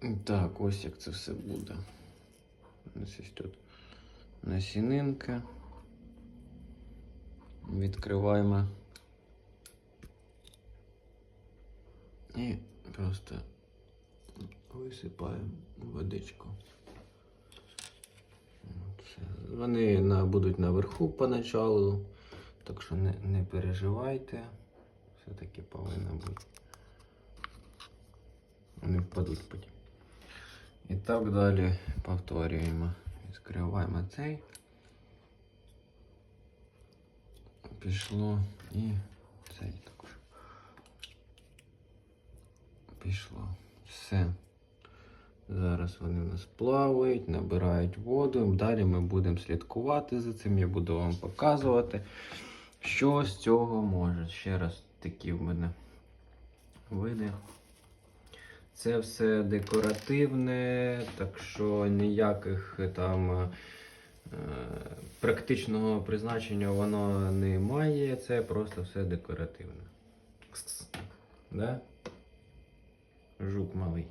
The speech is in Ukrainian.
Так, ось як це все буде. Ось ось тут насінинка. Відкриваємо. І просто висипаємо водичку. Вони на, будуть наверху поначалу, так що не, не переживайте. Все-таки повинно бути. Вони впадуть потім. Так далі повторюємо. Відкриваємо цей. Пішло і цей також. Пішло. Все. Зараз вони в нас плавають, набирають воду. Далі ми будемо слідкувати за цим. Я буду вам показувати, що з цього може. Ще раз такі в мене види. Це все декоративне, так що ніяких е, там е, практичного призначення воно не має. Це просто все декоративне. Да? Жук малий.